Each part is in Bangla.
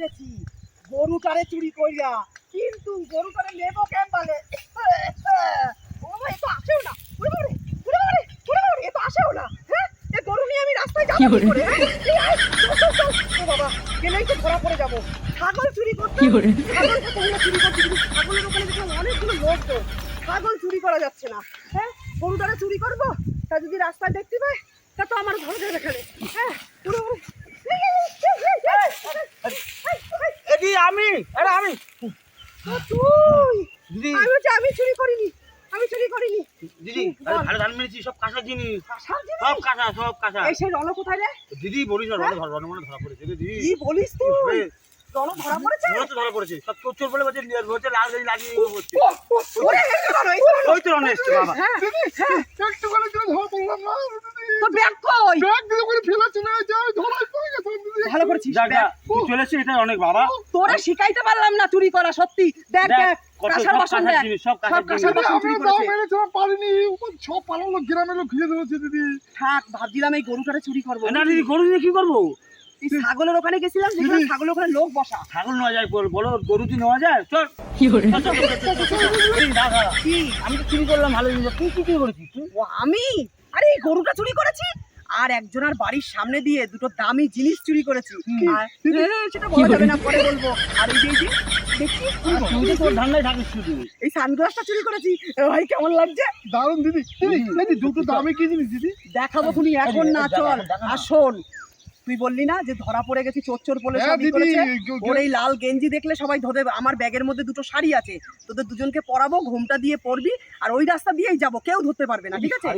পেরেছি গরুটারে চুরি কইরা। কিন্তু গরুটারে নেব কেমবালে? ও এ তো আসেও না। এ তো আসেও না হ্যাঁ? এ গরু নিয়ে আমি রাস্তায় যাব কি করে হ্যাঁ? ও বাবা গেলেই তো পড়ে যাব। ছাগল চুরি করতে ছাগল চুরি করতে কিন্তু ছাগলের ওখানে দেখলাম অনেকগুলো লোক তো। ছাগল চুরি করা যাচ্ছে না হ্যাঁ? গরুটারে চুরি করব? তা যদি রাস্তায় দেখতে পাই তা তো আমার ঘরে এখানে হ্যাঁ? ওরে, আমি আমি। দিদি। আমি বলছি আমি চুরি করিনি। আমি চুরি করিনি। দিদি ভালো ধান মেরেছি সব কাঁচা জিনিস। সব কাঁচা সব কাঁচা। এই সেই রণ কোথায় রে? দিদি বলিস না রণ ধর রণ মানে ধরা পড়েছে দিদি। বলিস তুই? ধরা পড়েছে? ধরা পড়েছে। সব চোর চোর বলে বলছে হচ্ছে লাল গাড়ি লাগিয়ে হচ্ছে ও, ও, ওরে, এই তো রণ, এই তো রণ। ওই তো রণ এসছে বাবা। হ্যাঁ, হ্যাঁ। একটু করে ধরা পড়লাম না তো ব্যাগ কই? ব্যাগ দিয়ে করে ফেলেছে না যা ধরাই পড়ে গেছে ভালো করেছিস যা যা ব্যাগ। তুই চলে এসছিস এটা অনেক বাবা। তোরে শিখাইতে পারলাম না চুরি করা সত্যি। দেখ কাঁসার সব বাসন দেখ কাঁসার। বাসন চুরি পারিনি পালানো গ্রামের লোক ঘিরে ধরেছে দিদি থাক ভাবছিলাম এই গরুটারে চুরি করব না দিদি গরু দিয়ে কি করব? ছাগলের ওখানে গেছিলাম দেখলাম ছাগলের ওখানে লোক বসা ছাগল নেওয়া যায় বলো গরু কি নেওয়া যায় চল আমি তো চুরি করলাম ভালো জিনিস তুই কি চুরি করেছিস তুই? ও আমি আরে গরুটা চুরি করেছি আর একজনের বাড়ির সামনে দিয়ে দুটো দামি জিনিস চুরি করেছি আর সেটা বলা যাবে না পরে বলব আর এই যে দেখছি তুই তোর ধান্দায় থাকিস শুধু এই সানগ্লাসটা চুরি করেছি ভাই কেমন লাগছে দারুণ দিদি দুটো দামে কি জিনিস দিদি দেখাবো খুনি এখন না চল। আর শোন তুই বললি না যে ধরা পড়ে গেছি চোর চোর বলে হ্যাঁ সবই করেছে? ওর এই লাল গেঞ্জি দেখলে সবাই ধরে আমার ব্যাগের মধ্যে দুটো শাড়ি আছে তোদের দুজনকে পরাবো ঘুমটা দিয়ে পরবি আর ওই রাস্তা দিয়েই যাব কেউ ধরতে পারবে না ঠিক আছে?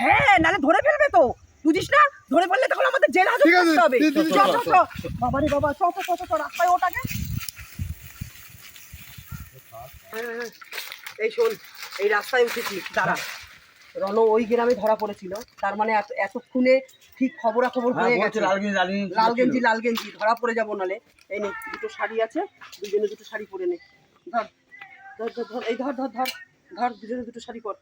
হ্যাঁ নালে ধরে ফেলবে তো বুঝিস না? ধরে ফেললে তখন আমাদের জেল হাজত করতে হবে। বাবা রে বাবা চ চ চ, রাস্তায় ওটাকে। এই শোন এই রাস্তায় উঠেছি দাঁড়া। রণ ওই গ্রামে ধরা পড়েছিল তার মানে এত এতক্ষণে ঠিক খবরাখবর হ্যাঁ, হয়ে গেছে। লাল গেঞ্জি, লাল গেঞ্জি লাল ছিল। গেঞ্জি লাল গেঞ্জি ধরা পড়ে যাব নালে। এই নে দুটো শাড়ি আছে দুজনে দুটো শাড়ি পরে নে। ধর ধর ধর ধর এই ধর ধর ধর ধর দুজনে দুটো শাড়ি পর।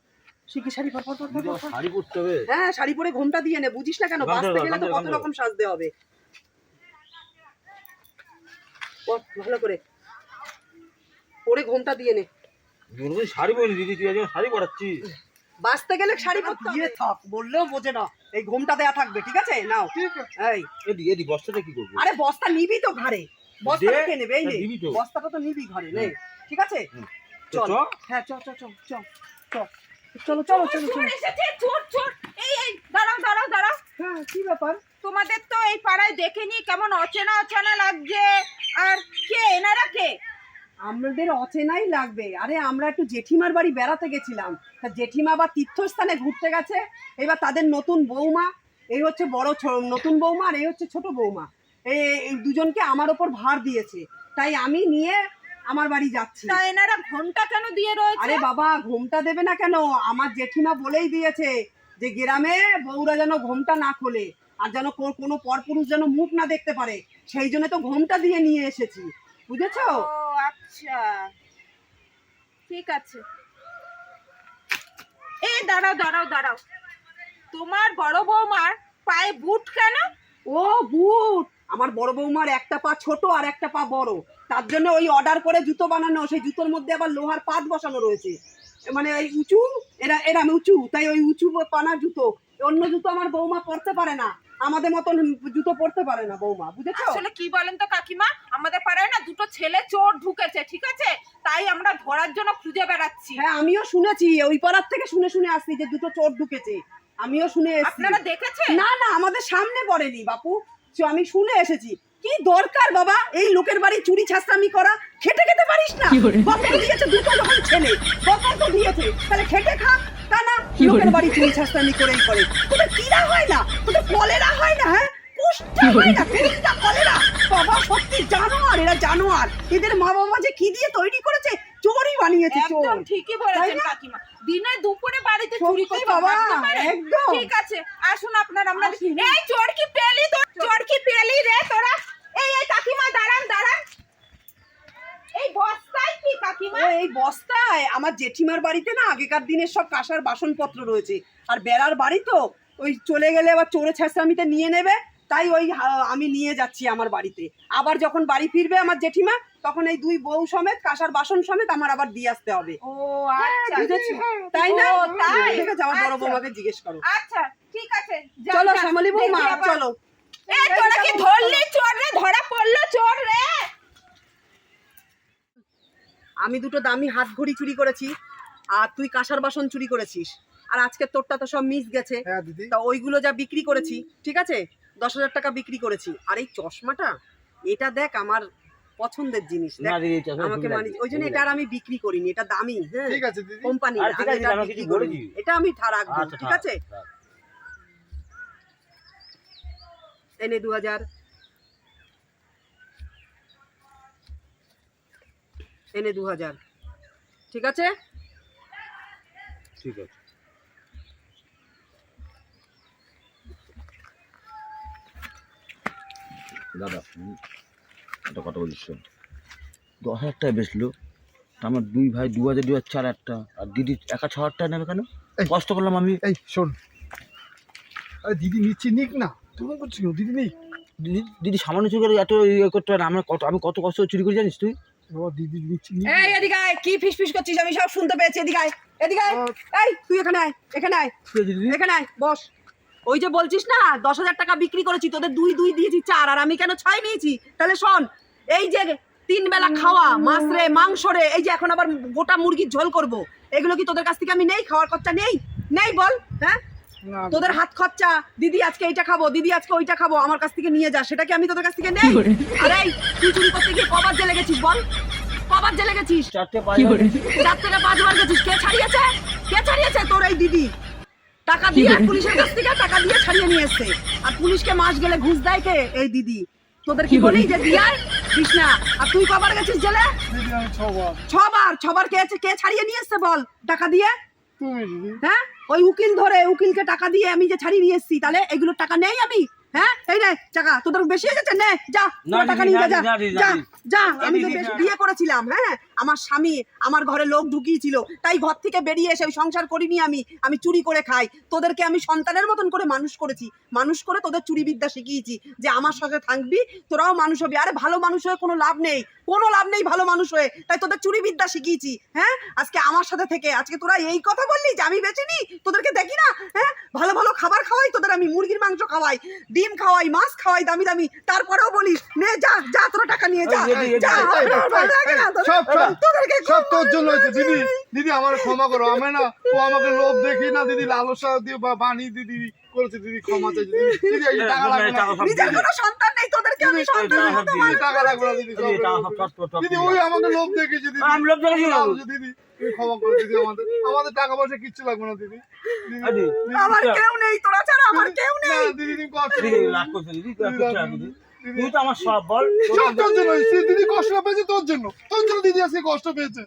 শিখি শাড়ি পর পর পর পর, পর, পর। শাড়ি পরতে হবে। হ্যাঁ শাড়ি পরে ঘোমটা দিয়ে নে বুঝিস না কেন? বাঁচতে গেলে তো কত রকম সাজতে হবে। পর, ভালো করে। পরে ঘোমটা দিয়ে নে। শাড়ি পরিনি দিদি তুই আজকে শাড়ি পরাচ্ছিস। বাঁচতে গেলে শাড়ি পরতে দিয়ে থাক বললেও বোঝে না এই ঘোমটা দেয়া থাকবে ঠিক আছে? নাও। এই। এদি এদি বস্তাটা কি করব? আরে বস্তা নিবি তো ঘরে বস্তাটা দে, কে নেবে? এই নে হ্যাঁ, তো। বস্তাটা তো নিবি ঘরে নে ঠিক আছে। চল। চ। হ্যাঁ চল চল চল চল চল। চলো চলো চলো চোর চলো এসেছে চোর চোর। এই এই দাঁড়াও দাঁড়াও দাঁড়াও। হ্যাঁ কি ব্যাপার? তোমাদের তো এই পাড়ায় দেখেনি কেমন অচেনা অচেনা লাগছে। আর কে এনারা কে? আমাদের অচেনাই লাগবে। আরে আমরা একটু জেঠিমার বাড়ি বেড়াতে গেছিলাম। তা জেঠিমা বা তীর্থস্থানে ঘুরতে গেছে। এবার তাদের নতুন বৌমা এই হচ্ছে বড় নতুন বৌমা আর এই হচ্ছে ছোট বৌমা। এই দুজনকে আমার ওপর ভার দিয়েছে। তাই আমি নিয়ে আমার বাড়ি যাচ্ছি। তা এনারা ঘোমটা কেন দিয়ে রয়েছে? আরে বাবা ঘোমটা দেবে না কেন? আমার জেঠিমা বলেই দিয়েছে যে গ্রামে বউরা যেন ঘোমটা না খোলে আর যেন কোনো পরপুরুষ যেন মুখ না দেখতে পারে। সেই জন্য তো ঘোমটা দিয়ে নিয়ে এসেছি। বুঝেছ? আচ্ছা। ঠিক আছে। এই দাঁড়াও দাঁড়াও দাঁড়াও। তোমার বড় বৌমার পায়ে বুট কেন? ও, বুট! আমার বড় বৌমার একটা পা ছোট আর একটা পা বড়। তার জন্য ওই অর্ডার করে জুতো বানানো, সেই জুতোর মধ্যে আবার লোহার পাত বসানো রয়েছে। মানে এই উঁচু, এরা এরা উঁচু, তাই ওই উঁচু পানা জুতো। অন্য জুতো আমার বৌমা পরতে পারে না। আমাদের মতন জুতো পড়তে পারে না বৌমা বুঝেছ? আসলে কি বলেন তো কাকিমা? আমাদের পাড়ায় না দুটো ছেলে চোর ঢুকেছে ঠিক আছে? তাই আমরা ধরার জন্য খুঁজে বেড়াচ্ছি। হ্যাঁ আমিও শুনেছি ওই পাড়ার থেকে শুনে শুনে আসছি যে দুটো চোর ঢুকেছে। আমিও শুনে এসেছি। আপনারা দেখেছেন? না না আমাদের সামনে পড়েনি বাপু। আমি শুনে এসেছি। কি দরকার বাবা? এই লোকের বাড়ি চুরি ছাস্তামি করা। খেটে খেতে পারিস না। বকর দিয়েছে দুটো যখন ছেলে। বকর তো দিয়েছে। তাহলে খেটে খা। তা না লোকের বাড়ি চুরি ছাস্তামি করেই করে। তোদের কিরা হয় না? তোদের কলেরা হয় না হ্যাঁ? হয় না। বাবা সত্যি জানোয়ার এরা জানোয়ার। এদের মা বাবা যে কি দিয়ে তৈরি করেছে চোরই বানিয়েছে চোর। একদম ঠিকই বলেছেন কাকিমা। দিনে দুপুরে বাড়িতে চুরি সত্যি করতে বাবা, একদম। ঠিক আছে আসুন আপনার আমরা। এই চোর কি পেলি তো চোর। কি পেলি রে তোরা? এই এই কাকিমা দাঁড়ান দাঁড়ান। এই বস্তায় কি কাকিমা? এই বস্তায়? আমার জেঠিমার বাড়িতে না আগেকার দিনের সব কাঁসার বাসনপত্র রয়েছে। আর বেড়ার বাড়ি তো? ওই চলে গেলে আবার চোরে ছেঁচড়ামিতে নিয়ে নেবে। তাই ওই আমি নিয়ে যাচ্ছি আমার বাড়িতে। আবার যখন বাড়ি ফিরবে আমার জেঠিমা তখন এই দুই বউ সমেত কাঁসার বাসন সমেত আমার আবার দিয়ে আসতে হবে। ও আচ্ছা তাই না? তাই? ঠিক আছে আমার বড় আচ্ছা। বৌমাকে জিজ্ঞেস করো। আচ্ছা ঠিক আছে চলো। শ্যামলী বৌমা চলো। এ তোরা কি ধরলি চোর রে? ধরা পড়ল চোর রে! আমি দুটো দামি হাত ঘড়ি চুরি করেছি আর তুই কাঁসার বাসন চুরি করেছিস। আর আজকে তোরটা তো সব মিস গেছে। হ্যাঁ দিদি। তা ওইগুলো যা বিক্রি করেছি ঠিক আছে? দশ হাজার টাকা বিক্রি করেছি। আর এই চশমাটা এটা দেখ আমার পছন্দের জিনিস। আমাকে মানে ওই জন্য এটা আর আমি বিক্রি করিনি এটা দামি হ্যাঁ। ঠিক আছে দিদি। কোম্পানি? এটা আমি রাখব আচ্ছা ঠিক আছে। এনে দু হাজার। এনে দু হাজার। ঠিক আছে? ঠিক আছে। দাদা হুম, একটা কথা বলছিস শোন। দশ হাজার টাকা বেচলো তা আমার দুই ভাই দু হাজার দু হাজার চার একটা আর দিদি একা ছ হাজার টাকা নেবে কেন? এই। কষ্ট করলাম আমি। এই শোন। আরে দিদি নিচ্ছি নিক না। তুমি করছি দিদি নিক দিদি দিদি সামান্য চুরি এত ইয়ে করতে পারে না। আমরা কত আমি কত কষ্ট চুরি করে জানিস তুই? বাবা দিদি নিচ্ছি এই এদিকে আয় কি ফিস ফিস করছিস? আমি সব শুনতে পেয়েছি এদিকে আয় এদিকে আয়। এই তুই এখানে আয় এখানে আয়। এখানে আয় বস। ওই যে বলছিস না দশ হাজার টাকা বিক্রি করেছি তোদের দুই দুই দিয়েছি চার আর আমি কেন ছয় নিয়েছি? তাহলে শোন এই যে তিন বেলা খাওয়া মাছ রে মাংস রে এই যে এখন আবার গোটা মুরগির ঝোল করব এগুলো কি তোদের কাছ থেকে আমি নেই? খাওয়ার খরচা নেই? নেই বল হ্যাঁ? তোদের হাত খরচা দিদি আজকে এইটা খাব দিদি আজকে ওইটা খাব আমার কাছ থেকে নিয়ে যা সেটা কি আমি তোদের কাছ থেকে নেই? আরে এই, তুই চুরি করতে গিয়ে কবার জেলে গেছিস বল? কবার জেলে গেছিস? চারটে পাঁচ চার থেকে পাঁচবার গেছিস কে ছাড়িয়েছে? কে ছাড়িয়েছে তোর এই দিদি? টাকা দিয়ে পুলিশের কাছ থেকে টাকা দিয়ে ছাড়িয়ে নিয়ে এসছে। আর পুলিশকে মাস গেলে ঘুষ দেয় কে? এই দিদি। তোদের কি বলি? যে দিয়ার দিস না। আর তুই কবার গেছিস জেলে? আমি ছবার। ছবার ছবার কে কে ছাড়িয়ে নিয়ে এসছে বল? টাকা দিয়ে? হ্যাঁ? ওই উকিল ধরে উকিলকে টাকা দিয়ে আমি যে ছাড়িয়ে নিয়ে এসছি তাহলে এগুলো টাকা নেই আমি? হ্যাঁ? এই নে টাকা তোদের বেশি হয়ে যাচ্ছে নে যা টাকা নিয়ে যা যা যা আমি তো বেশ বিয়ে করেছিলাম হ্যাঁ? আমার স্বামী আমার ঘরে লোক ঢুকিয়েছিল তাই ঘর থেকে বেরিয়ে এসে সংসার করিনি আমি আমি চুরি করে খাই। তোদেরকে আমি সন্তানের মতন করে মানুষ করেছি মানুষ করে তোদের চুরি বিদ্যা শিখিয়েছি যে আমার সাথে থাকবি তোরাও মানুষ হবি। আরে ভালো মানুষ হয়ে কোনো লাভ নেই কোনো লাভ নেই ভালো মানুষ হয়ে তাই তোদের চুরি বিদ্যা শিখিয়েছি হ্যাঁ? আজকে আমার সাথে থেকে আজকে তোরা এই কথা বললি যে আমি বেঁচে নি তোদেরকে দেখি না হ্যাঁ? ভালো ভালো খাবার খাওয়াই তোদের আমি মুরগির মাংস খাওয়াই ডিম খাওয়াই মাছ খাওয়াই দামি দামি তারপরেও বলিস নে যা যা তোরা টাকা নিয়ে যা যা সব তোর জন্য হয়েছে দিদি। দিদি আমার ক্ষমা করো আমি না ও আমাকে লোভ দেখি না দিদি লালসা দিয়ে বা বানিয়ে দিদি করেছে দিদি ক্ষমা চাইছে দিদি। দিদি এই টাকা লাগবে না। নিজের কোনো সন্তান নেই তোদেরকে আমি সন্তান দিদি, টাকা লাগবে না দিদি দিদি, ওই আমাকে লোভ দেখেছে দিদি। আমি লোভ দেখেছি না। দিদি তুমি ক্ষমা করো দিদি আমাদের আমাদের টাকা পয়সা কিচ্ছু লাগবে না দিদি। আমার কেউ নেই তোরা ছাড়া আমার কেউ নেই। দিদি তুমি কষ্ট দিদি। রাগ করছ দিদি, তুই তো আমার সব বল। তোর জন্য দিদি কষ্ট পেয়েছে তোর জন্য। তোর জন্য দিদি আজকে কষ্ট পেয়েছে।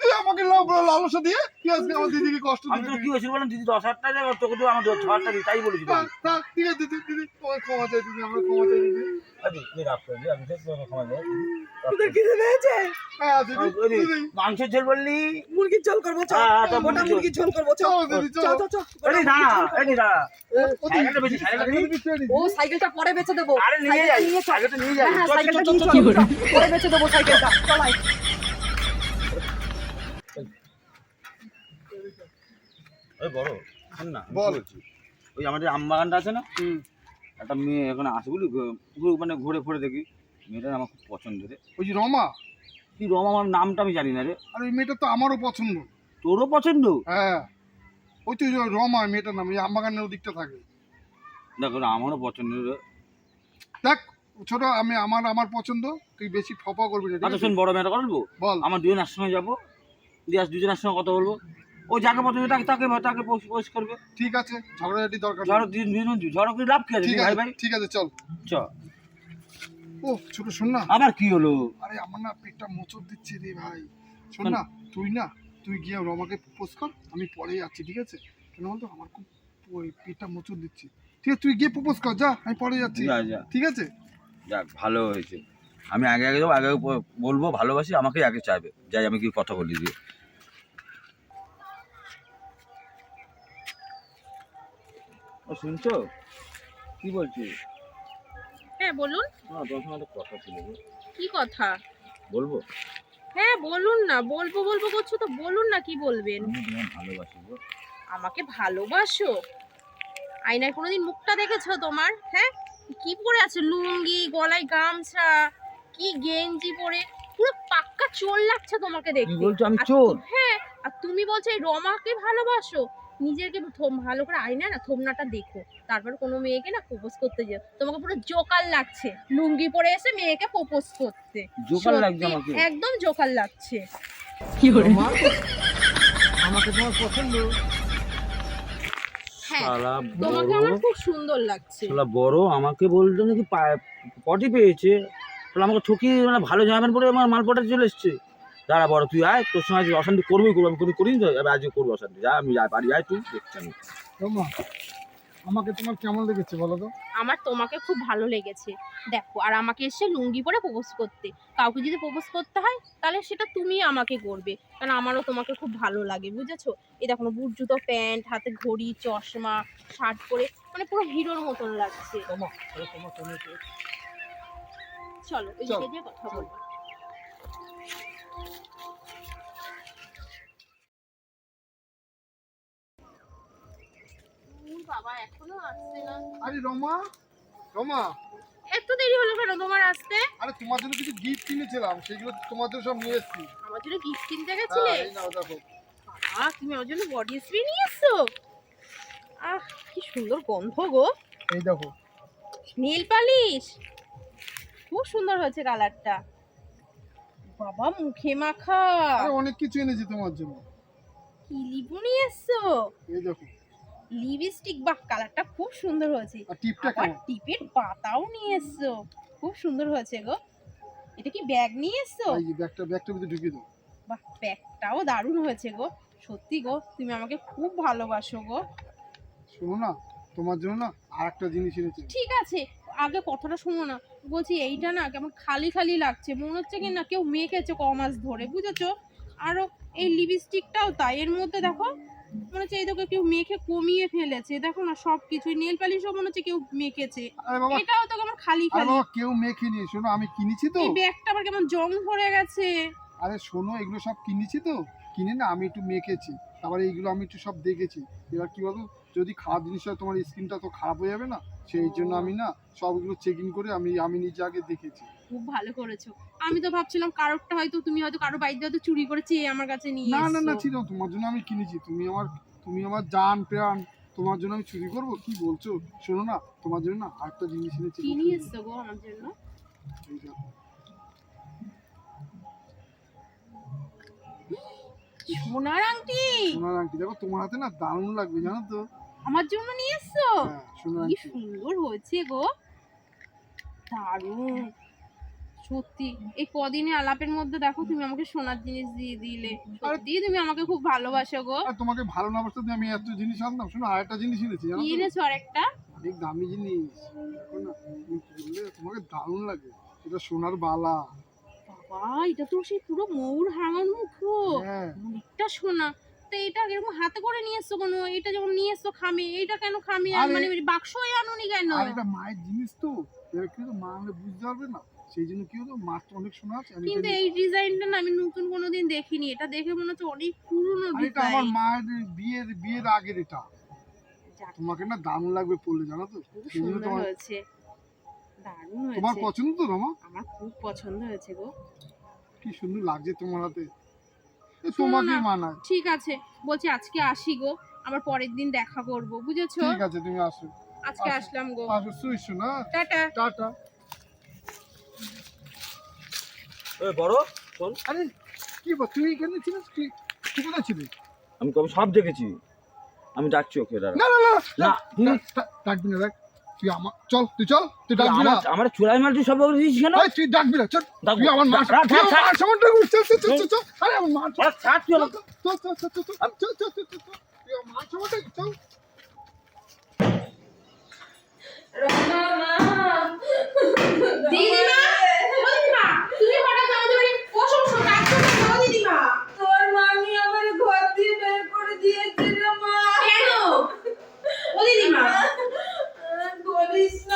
তুই আমাকে লালসা দিয়ে তুই আজকে আমার দিদিকে কষ্ট দিবি কি হয়েছিল বললাম? দিদি দশ হাজার টাকা তোকে তো আমার দশ হাজার টাকা তাই বলেছি না, না, ঠিক আছে দিদি দিদি তোমার ক্ষমা চাই দিদি আমরা ক্ষমা চাই দিদি। হ্যাঁ মাংসের ঝোল বললি? মুরগির ঝোল করব চ। হ্যাঁ, হ্যাঁ, মুরগির ঝোল করব ও সাইকেলটা পরে বেচে দেবো। আরে নিয়ে যাই সাইকেলটা নিয়ে যাই। পরে বেচে দেবো সাইকেলটা। চলাই ওই বড় শোন না বল। বল ওই আমাদের আম বাগানটা আছে না একটা মেয়ে এখন আসে বুঝলি? ঘু- ঘুরে- মানে ঘুরে ফোরে দেখি। মেয়েটা আমার খুব পছন্দ রে। ওই যে রমা? কি রম? আমার নামটা আমি জানি না রে। আর ওই মেয়েটা তো আমারও পছন্দ। তোরও পছন্দ? হ্যাঁ। ওই তো রমা মেয়েটার নাম ওই আমবাগানের ওদিকটা থাকে। দেখো আমারও পছন্দ রে। দেখ ছোট আমি আমার আমার পছন্দ তুই বেশি ফপা করবি না আচ্ছা? শোন বড় মেয়েটা করব বল। আমার দুজন একসঙ্গে যাব। দিয়ে আস দুজন একসঙ্গে কথা বলব। ও যাকে পছন্দ তাকে তাকে তাকে পোস্ট করবে। ঠিক আছে ঝগড়াঝাটি দরকার। ঝড় দুজন দুজন ঝড় করে লাভ কি আছে? ঠিক ভাই ভাই। ঠিক আছে চল। চ। ও ছোট শোন না আবার কি হলো? আরে আমার না পেটটা মোচড় দিচ্ছে রে ভাই। শোন না তুই না তুই গিয়ে রমাকে প্রপোজ কর আমি পরে যাচ্ছি ঠিক আছে? কেন বলতো? আমার খুব ওই পেটটা মোচড় দিচ্ছে। ঠিক আছে তুই গিয়ে প্রপোজ কর যা আমি পরে যাচ্ছি। ঠিক আছে? যাক ভালো হয়েছে। আমি আগে আগে যাব আগে আগে বলব ভালোবাসি আমাকে আগে চাইবে। যাই আমি কি কথা বলি দিয়ে। ও শুনছো? কি বলছি হ্যাঁ বলুন। না তোমার সঙ্গে একটা কথা ছিল গো। কি কথা? বলব? হ্যাঁ বলুন না বলব বলব করছ তো বলুন না কি বলবেন? আমি তোমার ভালোবাসি গো। আমাকে ভালোবাসো? আয়নায় কোনোদিন মুখটা দেখেছ তোমার? হ্যাঁ? কি পরে আছে? লুঙ্গি গলায় গামছা কি গেঞ্জি পরে? পুরো পাক্কা চোর লাগছে তোমাকে কি দেখতে। বলছো আমি আর চোর হ্যাঁ আর তুমি বলছো এই রমাকে ভালোবাসো? নিজেকে থম- ভালো করে আয়না না থমনাটা দেখো। তারপর কোনো মেয়েকে না প্রপোজ করতে যাও। তোমাকে পুরো জোকার লাগছে। লুঙ্গি পরে এসে মেয়েকে প্রপোজ করতে। জোকার লাগছে আমাকে। একদম জোকার লাগছে। রমা, আমাকে তোমার পছন্দ? হ্যাঁ তোমাকে আমার খুব সুন্দর লাগছে। বড় আমাকে বলতো নাকি পটি পেয়েছে? আমাকে ঠকিয়ে মানে ভালো জামা প্যান্ট পরে আমার মাল পটাতে চলে এসছে। দাঁড়া বড় তুই আয় তোর সঙ্গে অশান্তি করবোই করব আমি কোনো করিনি তো এবার আজকে করব অশান্তি যা আমি যাই বাড়ি যাই তুই দেখছি আমি। আমাকে তোমার কেমন লেগেছে বলো তো? আমার তোমাকে খুব ভালো লেগেছে। দেখো আর আমাকে এসে লুঙ্গি পরে প্রপোজ করতে। কাউকে যদি প্রপোজ করতে হয় তাহলে সেটা তুমি আমাকে করবে। কারণ আমারও তোমাকে খুব ভালো লাগে বুঝেছ? এই দেখো বুট জুতো প্যান্ট হাতে ঘড়ি চশমা শার্ট পরে মানে পুরো হিরোর মতন লাগছে। চলো ওই চলো, দিকে গিয়ে কথা বলব। বাবা এখনও আসছে না। আরে রমা রমা। এত দেরি হলো কেন তোমার আসতে? আরে তোমার জন্য কিছু গিফট কিনেছিলাম সেগুলো তোমার জন্য সব নিয়ে এসেছি। আমার জন্য গিফট কিনতে গেছিলে? হ্যাঁ এই নাও দেখো। তুমি আমার জন্য বডি স্প্রে নিয়ে এসছো? আহ কি সুন্দর গন্ধ গো। এই দেখো। Nail polish. খুব সুন্দর হয়েছে কালারটা বাবা মুখে মাখা। আরে অনেক কিছু এনেছি তোমার জন্য। কি লিপু নিয়ে এসছো? এই দেখো। লিপস্টিক বাহ কালারটা খুব সুন্দর হয়েছে। আর টিপটা কেমন? টিপের পাতাও নিয়ে এসছো। খুব সুন্দর হয়েছে গো। এটা কি ব্যাগ নিয়ে এসছো? এই ব্যাগটা ব্যাগটার ভিতরে ঢুকিয়ে দাও। বাহ ব্যাগটাও দারুণ হয়েছে গো। সত্যি গো তুমি আমাকে খুব ভালোবাসো গো। শোনো না তোমার জন্য না আর একটা জিনিস এনেছি। ঠিক আছে আগে কথাটা শোনো না। বলছি এইটা না কেমন খালি খালি লাগছে। মনে হচ্ছে কি না কেউ মেখেছে ক মাস ধরে বুঝেছ? আরও এই লিপস্টিকটাও তাই। এর মধ্যে দেখো মনে হচ্ছে এই দেখো কেউ মেখে কমিয়ে ফেলেছে। দেখো না সব কিছু নেল পালিশও মনে হচ্ছে কেউ মেখেছে। এটাও তো কেমন খালি খালি। কেউ মেখে নিয়ে শোনো আমি কিনেছি তো। এই ব্যাগটা আবার কেমন জং ধরে গেছে। আরে শোনো এগুলো সব কিনেছি তো। কিনে না আমি একটু মেখেছি। তারপরে এইগুলো আমি একটু সব দেখেছি। এবার কি বলতো যদি খারাপ জিনিস হয় তোমার স্কিনটা তো খারাপ হয়ে যাবে না। সেই জন্য আমি না সবগুলো চেকিং করে আমি আমি নিজে আগে দেখেছি। খুব ভালো করেছ। আমি তো ভাবছিলাম কারোরটা হয়তো তুমি হয়তো কারও বাড়িতে হয়তো চুরি করে চেয়ে আমার কাছে নিয়ে না না না ছিল তোমার জন্য আমি কিনেছি। তুমি আমার তুমি আমার জান প্রাণ তোমার জন্য আমি চুরি করব? কি বলছো? শোনো না তোমার জন্য না আরেকটা জিনিস এনেছি। কি নিয়ে এসছো গো আমার জন্য? সোনার আংটি! সোনার আংটি দেখো তোমার হাতে না দারুণ লাগবে জানো তো। আমার জন্য নিয়ে এসছো হ্যাঁ কি সুন্দর হয়েছে গো। দারুণ। সত্যি এই কদিনে আলাপের মধ্যে দেখো তুমি আমাকে সোনার জিনিস দিয়ে দিলে। সত্যি তুমি আমাকে খুব ভালোবাসো গো। আর তোমাকে ভালো না বাসতে আমি এত জিনিস আনতাম। শোনো আরেকটা জিনিস এনেছি জানো এনেছো আরেকটা? অনেক দামি জিনিস। তোমাকে দারুণ লাগে। এটা সোনার বালা। বাবা এটা তো সেই পুরো ময়ূর হাঙার মুখো। হ্যাঁ। অনেকটা সোনা। তো এটা এরকম হাতে করে নিয়ে এসছো কেন? এটা যখন নিয়ে এসছো খামে এইটা কেন খামে? আর মানে বাক্স হয়ে আনুনি কেন? আর এটা মায়ের জিনিস তো এবার কি হতো মা হলে বুঝতে পারবে না। সেই জন্য কি মার তো অনেক সোনা আছে কিন্তু এই ডিজাইনটা না আমি নতুন কোনোদিন দেখিনি। এটা দেখে মনে হচ্ছে অনেক পুরনো আর এটা আমার মায়ের বিয়ের বিয়ের আগের এটা। তোমাকে না দারুণ লাগবে পড়লে জানো তো? সুন্দর হয়েছে। দারুণ তোমার পছন্দ তো রমা আমার খুব পছন্দ হয়েছে গো। কি সুন্দর লাগছে তোমার হাতে। শোনো না। মানায়। ঠিক আছে। বলছি আজকে আসি গো আবার পরের দিন দেখা করব বুঝেছ? ঠিক আছে তুমি আসো। আজকে আসো। আসলাম গো। আসো শুইছো না? টাটা। টাটা। ওই বড় শোন। আরে কি বল তুই এখানে ছিলিস? তুই তুই কোথায় আমি কবে সব দেখেছি। আমি ডাকছি ওকে দাঁড়া। না না না না ডাকবি না দেখ। তুই আমার চল তুই চল তুই ডাকবি না আমার চুলাই মাল সব বলে দিয়েছিস কেন এই, তুই ডাকবি না চল ডাকবো। তুই আমার মা আমার থাক। মার সামনে ডাকবি চল চল চল চল, আরে আমার মা ছাড় তুই চল। চল চল চল চল চল চল চল চল চল চল তুই আমার মার সামনে চল দিদিমা দিদিমা তুমি হঠাৎ আমাদের বাড়ি বসো বসো ডাকছো কেন দিদিমা তোর মামি আমার ঘর দিয়ে বের করে দিয়েছে মা কেন ও দিদিমা కృష్ణ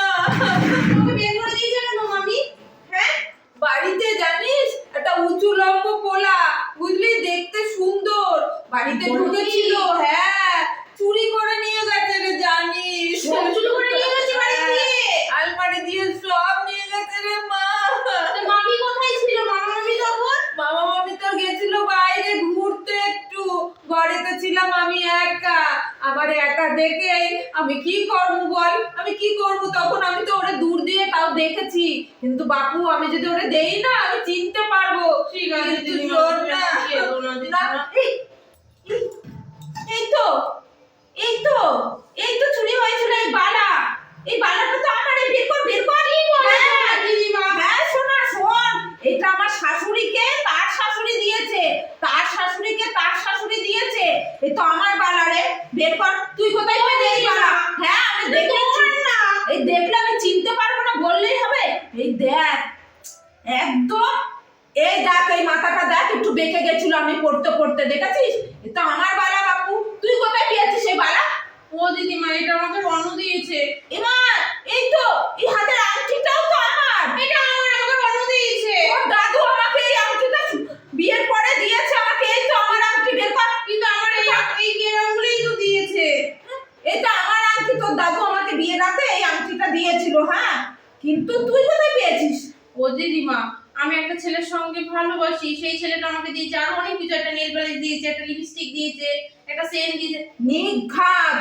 দিদিমা আমি একটা ছেলের সঙ্গে ভালোবাসি সেই ছেলেটা আমাকে দিয়েছে আরও অনেক কিছু একটা নেল পালিশ দিয়েছে একটা লিপস্টিক দিয়েছে একটা সেন্ট দিয়েছে। নিঘাত!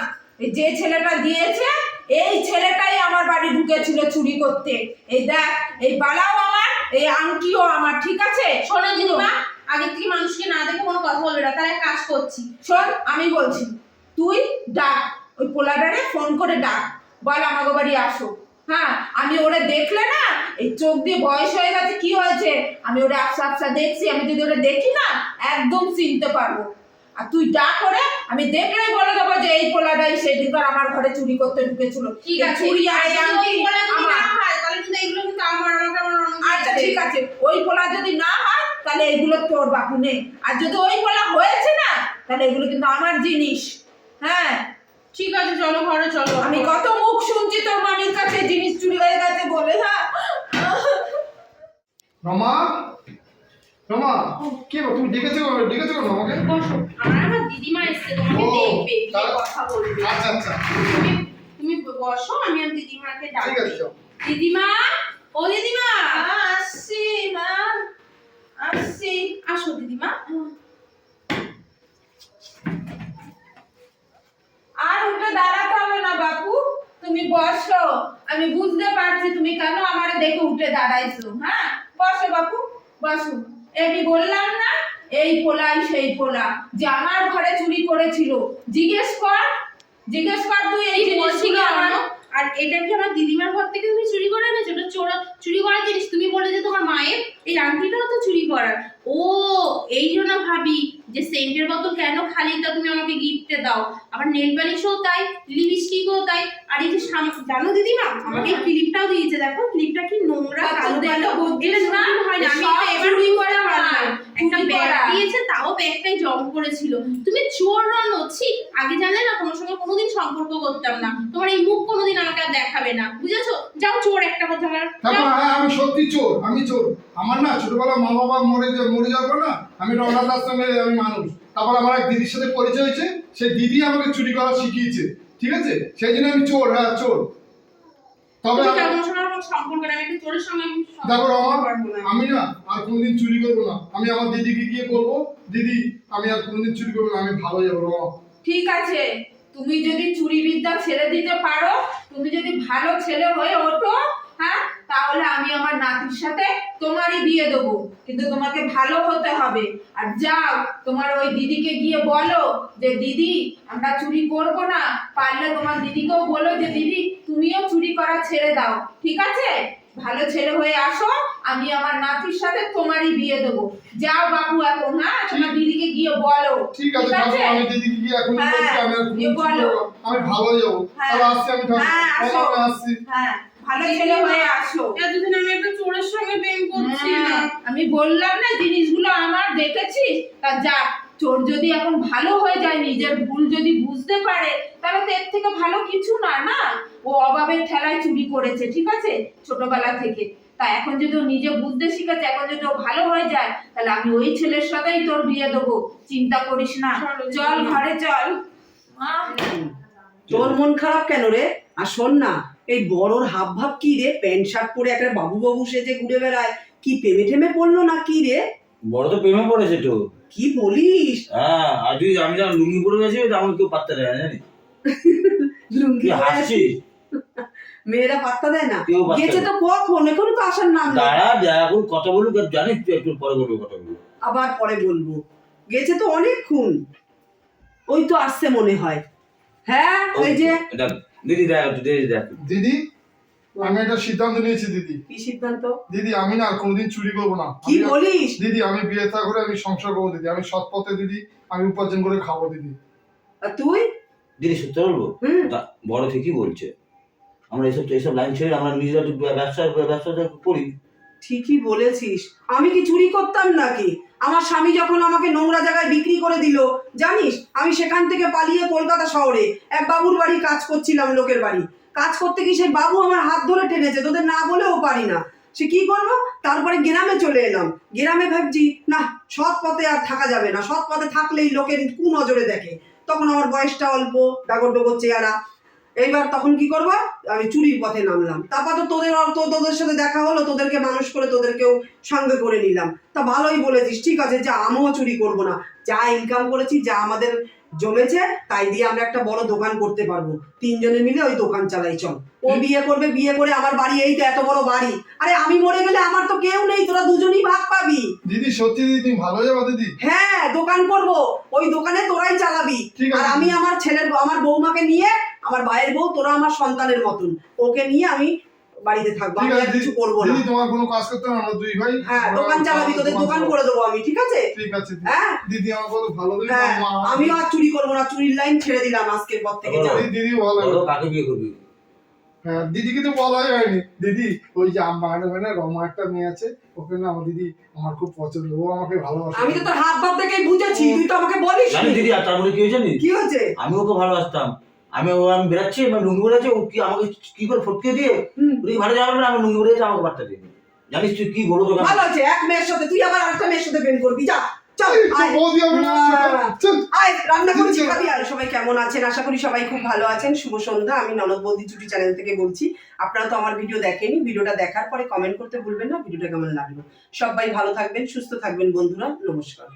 যে ছেলেটা দিয়েছে এই ছেলেটাই আমার বাড়ি ঢুকেছিল চুরি করতে। এই দেখ এই বালাও আমার এই আংটিও আমার ঠিক আছে? শোনো দিদিমা আগে থেকে মানুষকে না দেখে কোনো কথা বলবে না তাহলে এক কাজ করছি। শোন আমি বলছি তুই ডাক ওই পোলাডারে ফোন করে ডাক বল আমাকে বাড়ি আসো। হ্যাঁ আমি ওরা দেখলে না এই চোখ দিয়ে বয়স হয়ে গেছে কি হয়েছে? আমি ওরা আফসা আফসা দেখছি আমি যদি ওরা দেখি না একদম চিনতে পারব। আর তুই যা করে আমি দেখলেই বলে দেবো যে এই পোলাটাই সেদিনকার আমার ঘরে চুরি করতে ঢুকেছিল। ঠিক আছে চুরি আর আমার। না তাহলে কিন্তু এগুলো কিন্তু আমার আমাকে আচ্ছা ঠিক আছে ওই পোলা যদি না হয় তাহলে এগুলো তোর বাপু নেই। আর যদি ওই পোলা হয়েছে না তাহলে এগুলো কিন্তু আমার জিনিস। হ্যাঁ ঠিক আছে চলো ঘরে চলো। আমি কত মুখ শুনছি তোর মামির কাছে জিনিস চুরি হয়ে গেছে বলে হ্যাঁ রমা? রমা কে গো, তুমি ডেকেছো ডেকেছো কেন আমাকে? বসো। আমার আমার দিদিমা এসছে তোমাকে দেখবে কথা বলবে। আচ্ছা আচ্ছা। তুমি তুমি বসো আমি আর দিদিমাকে ঠিক আছে দিদিমা? ও দিদিমা? আসছি মা। আসছি। আসো দিদিমা আর উঠে দাঁড়াতে হবে না বাপু তুমি বসো। আমি বুঝতে পারছি তুমি কেন আমার দেখে উঠে দাঁড়াইছো হ্যাঁ? বসো বাপু বসো। আমি বললাম না এই পোলাই সেই পোলা যে আমার ঘরে চুরি করেছিল। জিজ্ঞেস কর জিজ্ঞেস কর তুই এই জিনিসগুলো আমার আর এটা কি আমার দিদিমার ঘর থেকে তুমি চুরি করে এনেছো? ওটা চোরা চুরি করার জিনিস। তুমি বলে যে তোমার মায়ের এই আংটিটাও তো চুরি করার। ও এই জন্য ভাবি যে সেন্টের বোতল কেন খালিটা তুমি আমাকে গিফটে দাও। আবার নেল পালিশও তাই লিপস্টিকও তাই। আর এই যে জানো দিদিমা? আমাকে এই ক্লিপটাও দিয়েছে দেখো। ক্লিপটা কি নোংরা কালো দেখো। কালো এটা না? হয় না আমি এবার ব্যাগ দিয়েছে তাও ব্যাগটাই করেছিল। তুমি চোর রনছি আগে জানলে না তোমার সঙ্গে কোনোদিন সম্পর্ক করতাম না। তোমার এই মুখ কোনোদিন আমাকে আর দেখাবে না। বুঝেছ? যাও চোর একটা কথা হ্যাঁ আমি সত্যি চোর আমি চোর। আমার না ছোটবেলা মা বাবা মরে যে- মরে যাওয়ার পর না আমি আশ্রমে আমি মানুষ। তারপর আমার এক দিদির সাথে পরিচয় হয়েছে সেই দিদি আমাকে চুরি করা শিখিয়েছে। ঠিক আছে? সেই জন্য আমি চোর হ্যাঁ চোর। তবে দেখো রমা পারব না। আমি না আর কোনোদিন চুরি করব না। আমি আমার দিদিকে গিয়ে বলব দিদি আমি আর কোনোদিন চুরি করব না আমি ভালো যাব রমা। ঠিক আছে। তুমি যদি চুরি বিদ্যা ছেড়ে দিতে পারো তুমি যদি ভালো ছেলে হয়ে ওঠো হ্যাঁ? তাহলে আমি আমার নাতির সাথে তোমারই বিয়ে দেবো। কিন্তু তোমাকে ভালো হতে হবে। আর যাও তোমার ওই দিদিকে গিয়ে বলো যে দিদি আমরা চুরি করব না। পারলে তোমার দিদিকেও বলো যে দিদি তুমিও চুরি করা ছেড়ে দাও। ঠিক আছে? ভালো ছেলে হয়ে আসো আমি আমার নাতির সাথে তোমারই বিয়ে দেবো। যাও বাপু এখন হ্যাঁ? তোমার দিদিকে গিয়ে বলো। ঠিক আছে আমি দিদিকে গিয়ে এখন হ্যাঁ, বলছি আমি। আমি ভালো যাব। হ্যাঁ। তাহলে আসছি আমি হ্যাঁ, আসো। আমি আসছি। হ্যাঁ। ভালো ছেলে হয়ে আসো এতদিন আমি একটা চোরের সঙ্গে প্রেম করছি না হ্যাঁ, আমি বললাম না জিনিসগুলো আমার দেখেছিস? তা যা চোর যদি এখন ভালো হয়ে যায় নিজের ভুল যদি বুঝতে পারে তাহলে তো এর থেকে ভালো কিছু না না? ও অভাবের ঠেলায় চুরি করেছে ঠিক আছে? ছোটবেলা থেকে। তা এখন যদি ও নিজে বুঝতে শিখেছে এখন যদি ও ভালো হয়ে যায় তাহলে আমি ওই ছেলের সাথেই তোর বিয়ে দেবো। চিন্তা করিস না। চলো, চল। ঘরে চল। মা তোর মন খারাপ কেন রে? আর শোন না এই বড়র হাব ভাব কি রে? প্যান্ট শার্ট পরে একটা বাবু বাবু সেজে ঘুরে বেড়ায়। কি প্রেমে টেমে পড়ল না কি রে? বড় তো প্রেমে পড়েছে তো। কি বলিস? হ্যাঁ আর যদি আমি যখন লুঙ্গি পরে গেছি আমার কেউ পাত্তা দেয় না জানি লুঙ্গি তুই হাসছিস? মেয়েরা পাত্তা দেয় না? গেছে তো কখন? এখনও তো আসার নাম দাঁড়া যা এখন কথা বলুক আর জানিস তুই একটু পরে বলব কথা বলব। আবার পরে বলব। গেছে তো অনেকক্ষণ। ওই তো আসছে মনে হয়। হ্যাঁ ওই যে দিদি দেখ একটু দিদি দেখ। দিদি আমি একটা সিদ্ধান্ত নিয়েছি দিদি। কি সিদ্ধান্ত? দিদি আমি না আর কোনোদিন চুরি করব না। কি বলিস? দিদি আমি বিয়ে থা করে আমি সংসার করব দিদি। আমি সৎ পথে দিদি। আমি উপার্জন করে খাব দিদি। আর তুই? দিদি সত্য বলব? বড় ঠিকই বলছে। আমরা এসব এসব লাইন ছেড়ে আমরা নিজেরা ব্যবসা ব্যবসা করি। ঠিকই বলেছিস। আমি কি চুরি করতাম নাকি? আমার স্বামী যখন আমাকে নোংরা জায়গায় বিক্রি করে দিল, জানিস? আমি সেখান থেকে পালিয়ে কলকাতা শহরে এক বাবুর বাড়ি কাজ করছিলাম, লোকের বাড়ি। কাজ করতে গিয়ে সেই বাবু আমার হাত ধরে টেনেছে, তোদের না বলেও পারি না। সে কি করব তারপরে গ্রামে চলে এলাম। গ্রামে ভাবছি, না, সৎ পথে আর থাকা যাবে না। সৎ পথে থাকলেই লোকের কু নজরে দেখে। তখন আমার বয়সটা অল্প, ডাগর ডগর চেহারা। এইবার তখন কি করব? আমি চুরির পথে নামলাম। তারপর তো তোদের তো- তোদের সাথে দেখা হলো তোদেরকে মানুষ করে তোদেরকেও সঙ্গে করে নিলাম। তা ভালোই বলেছিস ঠিক আছে যা আমিও চুরি করব না। যা ইনকাম করেছি যা আমাদের জমেছে তাই দিয়ে আমরা একটা বড় দোকান করতে পারব। তিনজনে মিলে ওই দোকান চালাই চল। ও বিয়ে করবে বিয়ে করে আমার বাড়ি এই তো এত বড় বাড়ি। আরে আমি মরে গেলে আমার তো কেউ নেই তোরা দুজনেই ভাগ পাবি। দিদি সত্যি দিদি তুমি ভালো যাবে দিদি। হ্যাঁ দোকান করব। ওই দোকানে তোরাই চালাবি। আর আমি আমার ছেলের আমার বৌমাকে নিয়ে আমার ভাইয়ের বউ তোরা আমার সন্তানের মতন। ওকে নিয়ে আমি বাড়িতে থাকব। আমি আর কিছু করব না। তোমার কোনো কাজ করতে হবে না আমরা দুই ভাই। হ্যাঁ দোকান চালাবি তোদের দোকান করে দেবো আমি ঠিক আছে? ঠিক আছে হ্যাঁ? দিদি আমার কত ভালো দিদি হ্যাঁ মা- আর চুরি করব না চুরির লাইন ছেড়ে দিলাম আজকের পর থেকে দিদি ভালো কাকে বিয়ে করবি? হ্যাঁ দিদিকে তো বলাই হয়নি। দিদি ওই যে আম বাগানে ওখানে রমা একটা মেয়ে আছে ওকে না আমার দিদি আমার খুব পছন্দ ও আমাকে ভালোবাসে। আমি তো তোর হাত ভাব থেকেই বুঝেছি তুই তো আমাকে বলিস দিদি আর তারপরে কি হয়েছে কি হয়েছে? আমি ওকে ভালোবাসতাম। আমি ও আমি বেরাচ্ছি আমি লুঙ্গি পরে আছি ও কি আমাকে কি করে ফটকে দিয়ে? তুই ভালো যাবে না আমি লুঙ্গি পরে আছি আমাকে বার্তা দিয়ে জানিস তুই কি বলব তোকে ভালো আছে এক মেয়ের সাথে তুই আবার আরেকটা মেয়ের সাথে প্রেম করবি যা রান্না করেছি খাবি আর সবাই কেমন আছেন? আশা করি সবাই খুব ভালো আছেন। শুভ সন্ধ্যা আমি ননদ বৌদি চুটি চ্যানেল থেকে বলছি। আপনারা তো আমার ভিডিও দেখেনি ভিডিওটা দেখার পরে কমেন্ট করতে ভুলবেন না ভিডিওটা কেমন লাগল? সবাই ভালো থাকবেন সুস্থ থাকবেন বন্ধুরা নমস্কার।